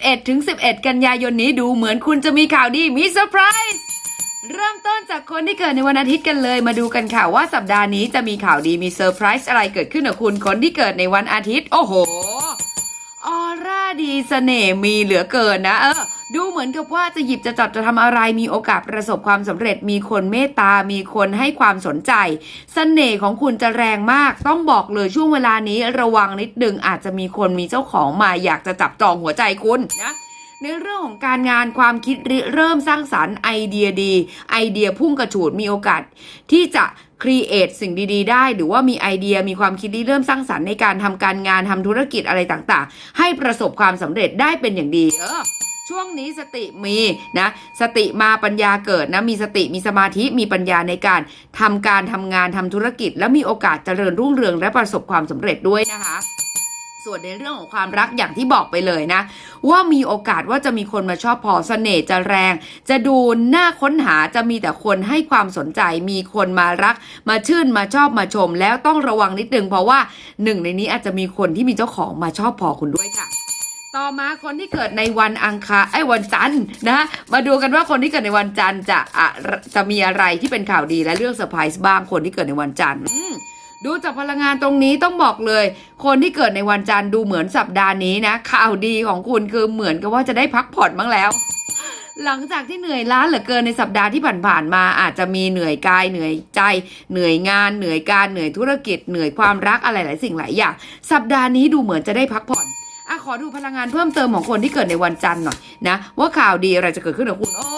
11 ถึง 11 กันยายนนี้ดูเหมือนคุณจะมีข่าวดีมีเซอร์ไพรส์เริ่มต้นจากคนที่เกิดในวันอาทิตย์กันเลย มาดูกันค่ะว่าสัปดาห์นี้จะมีข่าวดีมีเซอร์ไพรส์อะไรเกิดขึ้นกับคุณคนที่เกิดในวันอาทิตย์ โอ้โหออร่าดีเสน่ห์มีเหลือเกินนะ เออ ดูเหมือนกับว่าจะหยิบจะจับจะทำอะไรมีโอกาสประสบความสำเร็จ มีคนเมตตา มีคนให้ความสนใจเสน่ห์ของคุณจะแรงมาก ต้องบอกเลยช่วงเวลานี้ระวังนิดนึงอาจจะมีคนมีเจ้าของมาอยากจะจับจองหัวใจคุณนะในเรื่องของการงานความคิดริเริ่มสร้างสรรค์ไอเดียดี ไอเดียพุ่งกระฉูดมีโอกาสที่จะครีเอทสิ่งดีๆ ได้ หรือว่ามีไอเดียมีความคิดริเริ่มสร้างสรรค์ในการทำการงานทำธุรกิจอะไรต่างๆ ให้ประสบความสำเร็จได้เป็นอย่างดีเออ ช่วงนี้สติมีนะสติมาปัญญาเกิดนะมีสติมีสมาธิมีปัญญาในการทำการทำงานทำธุรกิจ และมีโอกาสเจริญรุ่งเรืองและประสบความสำเร็จด้วยนะคะส่วนในเรื่องของความรักอย่างที่บอกไปเลยนะ ว่ามีโอกาสว่าจะมีคนมาชอบพอเสน่ห์จะแรง จะดูน่าค้นหาจะมีแต่คนให้ความสนใจ มีคนมารัก มาชื่นมาชอบมาชม แล้วต้องระวังนิดนึงเพราะว่าหนึ่งในนี้อาจจะมีคนที่มีเจ้าของมาชอบพอคุณด้วยค่ะ ต่อมาคนที่เกิดในวันอังคารไอ้ยวันจันทร์นะมาดูกันว่าคนที่เกิดในวันจันทร์จะอะจะมีอะไรที่เป็นข่าวดีและเรื่องเซอร์ไพรส์บ้างคนที่เกิดในวันจันทร์อืมดูจากพลังงานตรงนี้ต้องบอกเลย คนที่เกิดในวันจันทร์ดูเหมือนสัปดาห์นี้นะ ข่าวดีของคุณคือเหมือนกับว่าจะได้พักผ่อนบ้างแล้ว หลังจากที่เหนื่อยล้าเหลือเกินในสัปดาห์ที่ผ่านๆมา อาจจะมีเหนื่อยกายเหนื่อยใจ เหนื่อยงาน เหนื่อยการเหนื่อยธุรกิจ เหนื่อยความรักอะไรหลายสิ่งหลายอย่างสัปดาห์นี้ดูเหมือนจะได้พักผ่อนอะ ขอดูพลังงานเพิ่มเติมของคนที่เกิดในวันจันทร์หน่อยนะว่าข่าวดีอะไรจะเกิดขึ้นกับคุณโอ้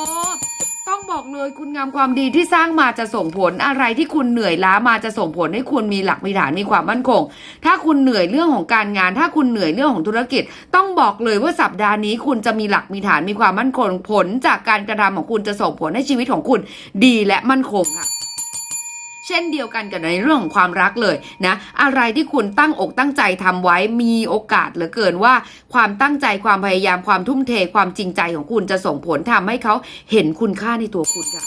ต้องบอกเลยคุณงามความดีที่สร้างมาจะส่งผลอะไรที่คุณเหนื่อยล้ามาจะส่งผลให้คุณมีหลักมีฐานมีความมั่นคง ถ้าคุณเหนื่อยเรื่องของการงาน ถ้าคุณเหนื่อยเรื่องของธุรกิจ ต้องบอกเลยว่าสัปดาห์นี้ คุณจะมีหลักมีฐานมีความมั่นคงผลจากการกระทำของคุณจะส่งผลให้ชีวิตของคุณ ดีและมั่นคงค่ะ เช่นเดียวกันกับในเรื่องของความรักเลยนะอะไรที่คุณตั้งอกตั้งใจทำไว้มีโอกาสเหลือเกินว่า ความตั้งใจความพยายามความทุ่มเทความจริงใจของคุณจะส่งผลทำให้เขาเห็นคุณค่าในตัวคุณค่ะ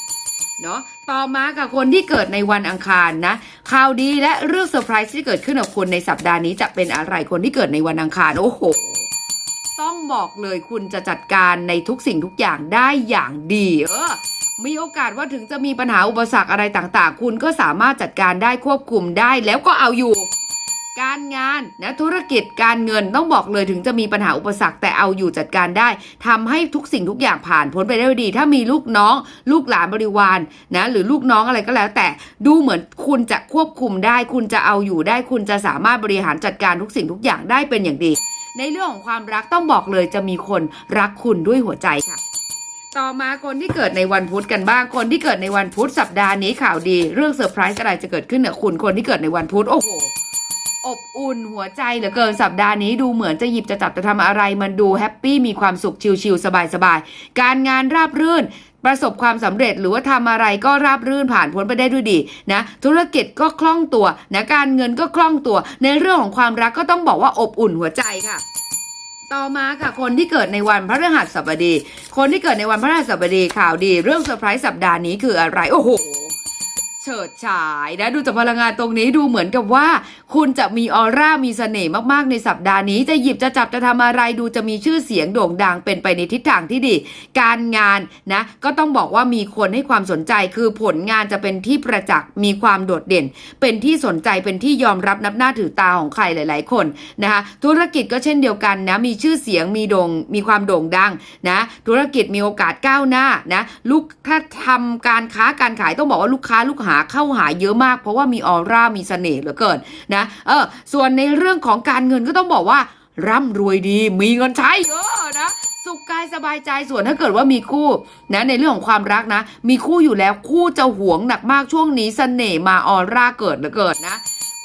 เนาะต่อมากับคนที่เกิดในวันอังคารนะข่าวดีและเรื่องเซอร์ไพรส์ที่เกิดขึ้นกับคุณในสัปดาห์นี้จะเป็นอะไรคนที่เกิดในวันอังคารโอ้โหต้องบอกเลยคุณจะจัดการในทุกสิ่งทุกอย่างได้อย่างดีเออ มีโอกาสว่าถึงจะมีปัญหาอุปสรรคอะไรต่างๆ คุณก็สามารถจัดการได้ควบคุมได้แล้วก็เอาอยู่ การงานนะธุรกิจการเงินต้องบอกเลยถึงจะมีปัญหาอุปสรรคแต่เอาอยู่จัดการได้ทำให้ทุกสิ่งทุกอย่างผ่านพ้นไปได้ดี ถ้ามีลูกน้อง ลูกหลานบริวารนะหรือลูกน้องอะไรก็แล้ว แต่ดูเหมือนคุณจะควบคุมได้ คุณจะเอาอยู่ได้ คุณจะสามารถบริหารจัดการทุกสิ่งทุกอย่างได้เป็นอย่างดี ในเรื่องของความรักต้องบอกเลยจะมีคนรักคุณด้วยหัวใจค่ะ ต่อมาคนที่เกิดในวันพุธกันบ้าง คนที่เกิดในวันพุธสัปดาห์นี้ข่าวดี เรื่องเซอร์ไพรส์อะไรจะเกิดขึ้นกับคุณคนที่เกิดในวันพุธโอ้โหอบอุ่นหัวใจเหลือเกินสัปดาห์นี้ดูเหมือนจะหยิบจะจับจะทำอะไร มันดูแฮปปี้มีความสุขชิลๆสบายๆการงานราบรื่นประสบความสำเร็จหรือว่าทำอะไรก็ราบรื่นผ่านพ้นไปได้ด้วยดีนะธุรกิจก็คล่องตัวนะการเงินก็คล่องตัว ในเรื่องของความรักก็ต้องบอกว่าอบอุ่นหัวใจค่ะ ต่อมาค่ะคนที่เกิดในวันพระฤหัสบดี คนที่เกิดในวันพระฤหัสบดีข่าวดี เรื่องเซอร์ไพรส์สัปดาห์นี้คืออะไร โอ้โห ฉิดฉายนะดูจากพลังงานตรงนี้ดูเหมือนกับว่า คุณจะมีออร่ามีเสน่ห์มากๆในสัปดาห์นี้ จะหยิบจะจับจะทำอะไรดูจะมีชื่อเสียงโด่งดังเป็นไปในทิศทางที่ดี การงานนะก็ต้องบอกว่ามีคนให้ความสนใจคือผลงานจะเป็นที่ประจักษ์มีความโดดเด่น เป็นที่สนใจเป็นที่ยอมรับนับหน้าถือตาของใครหลาย ๆ คนนะคะธุรกิจก็เช่นเดียวกันนะมีชื่อเสียงมีโด่งมีความโด่งดังนะธุรกิจมีโอกาสก้าวหน้านะลูกถ้าทำการค้าการขายต้องบอกว่าลูกค้าลูกหาเข้าหาเยอะมาก เพราะว่ามีออร่ามีเสน่ห์เหลือเกินนะเออส่วนในเรื่องของการเงินก็ต้องบอกว่า ร่ำรวยดีมีเงินใช้เยอะนะสุขกายสบายใจส่วนถ้าเกิดว่ามีคู่นะในเรื่องของความรักนะ มีคู่อยู่แล้วคู่จะหวงหนักมากช่วงนี้เสน่ห์มาออร่าเกิดเหลือเกินนะ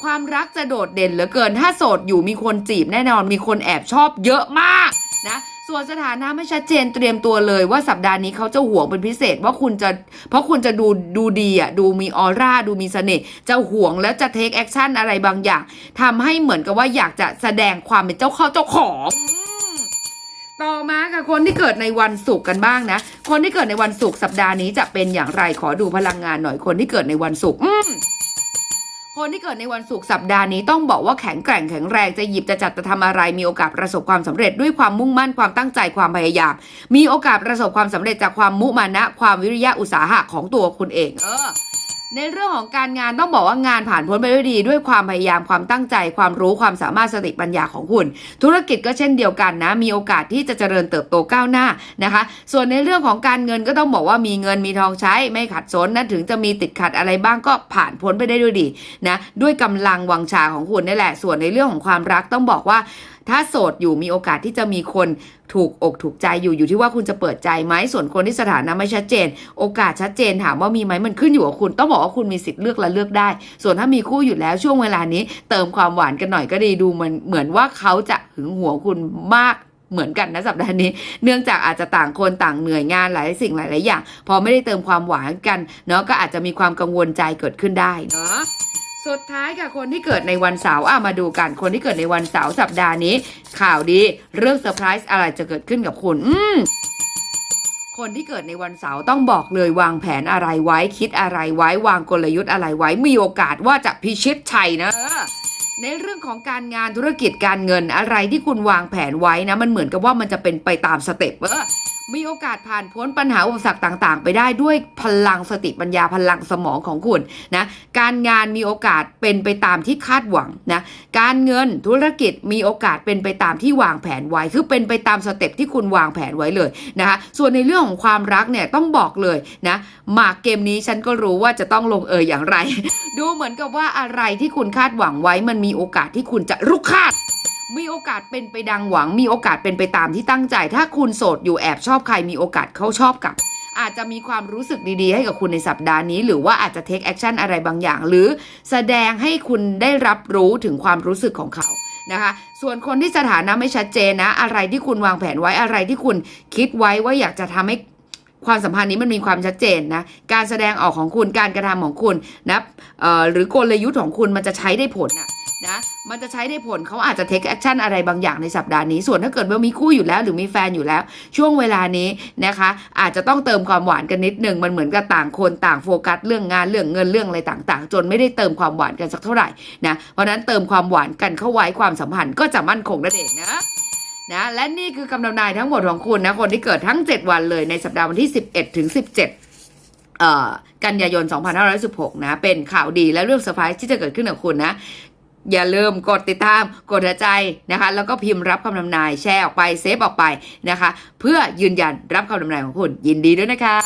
ความรักจะโดดเด่นเหลือเกิน ถ้าโสดอยู่มีคนจีบแน่นอน มีคนแอบชอบเยอะมากนะ ส่วนสถานะไม่ชัดเจนเตรียมตัวเลยว่าสัปดาห์นี้เขาจะหวงเป็นพิเศษว่าคุณจะเพราะคุณจะดูดูดีอะดูมีออร่าดูมีเสน่ห์จะหวงแล้วจะเทคแอคชั่นอะไรบางอย่างทำให้เหมือนกับว่าอยากจะแสดงความเป็นเจ้าเข้าเจ้าของต่อมาค่ะคนที่เกิดในวันศุกร์กันบ้างนะ คนที่เกิดในวันศุกร์สัปดาห์นี้จะเป็นอย่างไรขอดูพลังงานหน่อยคนที่เกิดในวันศุกร์อืม คนที่เกิดในวันศุกร์สัปดาห์นี้ต้องบอกว่าแข็งแกร่งแข็งแรงจะหยิบจะจัดจะทำอะไร มีโอกาสประสบความสำเร็จด้วยความมุ่งมั่นความตั้งใจความพยายาม มีโอกาสประสบความสำเร็จจากความมุมานะ ความวิริยะอุตสาหะของตัวคุณเอง เออ ในเรื่องของการงานต้องบอกว่างานผ่านพ้นไปด้วยดี ด้วยความพยายามความตั้งใจ ความรู้ความสามารถสติปัญญาของคุณ ธุรกิจก็เช่นเดียวกันนะ มีโอกาสที่จะเจริญเติบโตก้าวหน้านะคะ ส่วนในเรื่องของการเงินก็ต้องบอกว่ามีเงินมีทองใช้ไม่ขัดสนนะถึงจะมีติดขัดอะไรบ้างก็ผ่านพ้นไปได้ด้วยดีนะด้วยกำลังวังชาของคุณนี่แหละ ส่วนในเรื่องของความรักต้องบอกว่า ถ้าโสดอยู่มีโอกาสที่จะมีคนถูกอกถูกใจอยู่อยู่ที่ว่าคุณจะเปิดใจไหมส่วนคนที่สถานะไม่ชัดเจน โอกาสชัดเจนถามว่ามีไหมมันขึ้นอยู่กับคุณต้องบอกว่าคุณมีสิทธิ์เลือกและเลือกได้ ส่วนถ้ามีคู่อยู่แล้วช่วงเวลานี้ เติมความหวานกันหน่อยก็ดีดูมันเหมือนว่าเขาจะหึงหวงคุณมากเหมือนกันนะสัปดาห์นี้ เนื่องจากอาจจะต่างคนต่างเหนื่อยงานหลายสิ่งหลาย ๆ อย่าง พอไม่ได้เติมความหวานกันเนาะก็อาจจะมีความกังวลใจเกิดขึ้นได้เนาะ สุดท้ายค่ะคนที่เกิดในวันเสาร์อะมาดูกัน คนที่เกิดในวันเสาร์สัปดาห์นี้ ข่าวดีเรื่องเซอร์ไพรส์อะไรจะเกิดขึ้นกับคุณ อืมคนที่เกิดในวันเสาร์ต้องบอกเลยวางแผนอะไรไว้ คิดอะไรไว้ วางกลยุทธ์อะไรไว้ มีโอกาสว่าจะพิชิตชัยนะในเรื่องของการงานธุรกิจการเงินอะไรที่คุณวางแผนไว้นะ มันเหมือนกับว่ามันจะเป็นไปตามสเต็ปเออ มีโอกาสผ่านพ้นปัญหาอุปสรรคต่างๆ ไปได้ด้วยพลังสติปัญญาพลังสมองของคุณนะการงานมีโอกาสเป็นไปตามที่คาดหวังนะการเงินธุรกิจมีโอกาสเป็นไปตามที่วางแผนไว้คือเป็นไปตามสเต็ปที่คุณวางแผนไว้เลยนะคะส่วนในเรื่องของความรักเนี่ยต้องบอกเลยนะหมากเกมนี้ฉันก็รู้ว่าจะต้องลงเอยอย่างไร ดูเหมือนกับว่าอะไรที่คุณคาดหวังไว้มันมีโอกาสที่คุณจะรุกคาด มีโอกาสเป็นไปดังหวัง มีโอกาสเป็นไปตามที่ตั้งใจ ถ้าคุณโสดอยู่แอบชอบใครมีโอกาสเขาชอบกับ อาจจะมีความรู้สึกดีๆ ให้กับคุณในสัปดาห์นี้ หรือว่าอาจจะเทคแอคชั่นอะไรบางอย่าง หรือแสดงให้คุณได้รับรู้ถึงความรู้สึกของเขานะคะส่วนคนที่สถานะไม่ชัดเจนนะ อะไรที่คุณวางแผนไว้อะไรที่คุณคิดไว้ว่าอยากจะทำให้ความสัมพันธ์นี้มันมีความชัดเจนนะ การแสดงออกของคุณการกระทำของคุณนะเอ่อหรือกลยุทธ์ของคุณมันจะใช้ได้ผลนะนะ มันจะใช้ได้ผลเขาอาจจะเทคแอคชั่นอะไรบางอย่างในสัปดาห์นี้ ส่วนถ้าเกิดว่ามีคู่อยู่แล้ว หรือมีแฟนอยู่แล้ว ช่วงเวลานี้นะคะ อาจจะต้องเติมความหวานกันนิดหนึ่งมันเหมือนกับต่างคนต่างโฟกัสเรื่องงานเรื่องเงินเรื่องอะไรต่าง ๆ จนไม่ได้เติมความหวานกันสักเท่าไหร่นะเพราะนั้นเติมความหวานกันเข้าไว้ความสัมพันธ์ก็จะมั่นคงนั่นเองนะนะและนี่คือคำนำนายทั้งหมดของคุณนะคนที่เกิดทั้ง 7 วันเลยในสัปดาห์วันที่ 11ถึง17เอ่อกันยายน 2516 นะ เป็นข่าวดีและเรื่องเซอร์ไพรส์ที่จะเกิดขึ้นกับคุณนะ อย่าลืมกดติดตามกดหัวใจนะคะ แล้วก็พิมพ์รับคำนำนายแชร์ออกไปเซฟออกไปนะคะ เพื่อยืนยันรับคำนำนายของคุณยินดีด้วยนะคะ